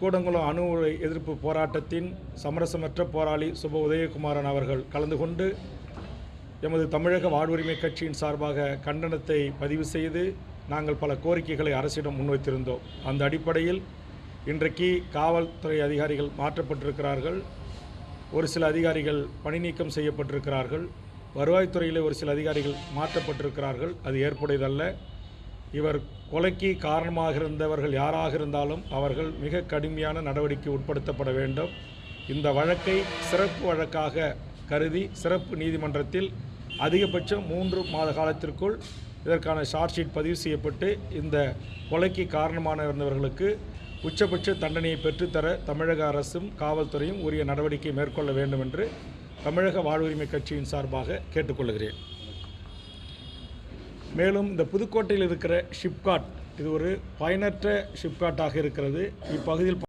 கூடங்குளம் அணு உலை எதிர்ப்பு போராட்டத்தின் சமரசமற்ற போராளி சுப உதயகுமாரன் அவர்கள் கலந்து கொண்டு எமது தமிழக வாழ்வுரிமை கட்சியின் சார்பாக கண்டனத்தை பதிவு செய்து நாங்கள் பல கோரிக்கைகளை அரசிடம் முன்வைத்திருந்தோம். அந்த அடிப்படையில் இன்றைக்கு காவல்துறை அதிகாரிகள் மாற்றப்பட்டிருக்கிறார்கள். ஒரு சில அதிகாரிகள் பணி நீக்கம் செய்யப்பட்டிருக்கிறார்கள். வருவாய்த்துறையில் ஒரு சில அதிகாரிகள் மாற்றப்பட்டிருக்கிறார்கள். அது ஏற்புடையதல்ல. இவர் கொலைக்கு காரணமாக இருந்தவர்கள் யாராக இருந்தாலும் அவர்கள் மிக கடுமையான நடவடிக்கை உட்படுத்தப்பட வேண்டும். இந்த வழக்கை சிறப்பு வழக்காக கருதி சிறப்பு நீதிமன்றத்தில் அதிகபட்சம் மூன்று மாத காலத்திற்குள் இதற்கான ஷார்ட் ஷீட் பதிவு செய்யப்பட்டு இந்த கொலைக்கு காரணமான இருந்தவர்களுக்கு உச்சபட்ச தண்டனையை பெற்றுத்தர தமிழக அரசும் காவல்துறையும் உரிய நடவடிக்கை மேற்கொள்ள வேண்டும் என்று தமிழக வாழ்வுரிமை கட்சியின் சார்பாக கேட்டுக்கொள்கிறேன். மேலும் இந்த புதுக்கோட்டையில் இருக்கிற ஷிப்காட் இது ஒரு பயனற்ற ஷிப்காட்டாக இருக்கிறது. இப்பகுதியில்